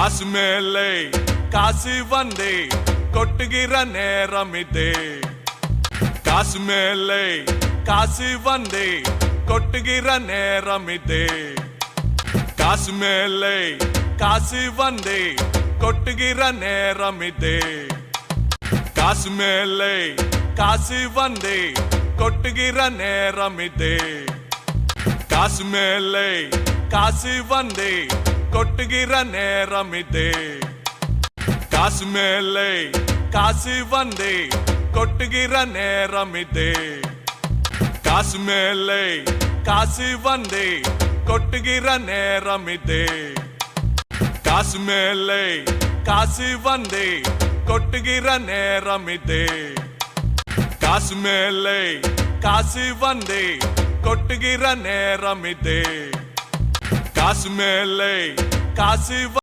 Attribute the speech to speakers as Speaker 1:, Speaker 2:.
Speaker 1: காசு மேலே காசு வந்தே கொட்டுகிற நேரம் இதே. காசு மேலே காசு வந்தே கொட்டுகிற நேரம் இதே. காசு மேலே காசு வந்தே கொட்டுகிற நேரம் இதே. காசு மேலே காசு வந்தே கொட்டுகிற நேரம் இதே. காசு மேலே காசு வந்தே கொட்டுகிற நேரம் இதே. காசு மேலே காசு வந்தே கொட்டுகிற நேரம் இதே. காசு மேலே காசு வந்தே கொட்டுகிற நேரம் இதே. காசு மேலே காசு வந்தே கொட்டுகிற நேரம் இதே. காசு மேலே காசு வந்தே கொட்டுகிற நேரம் இதே. காசு மேலே காசு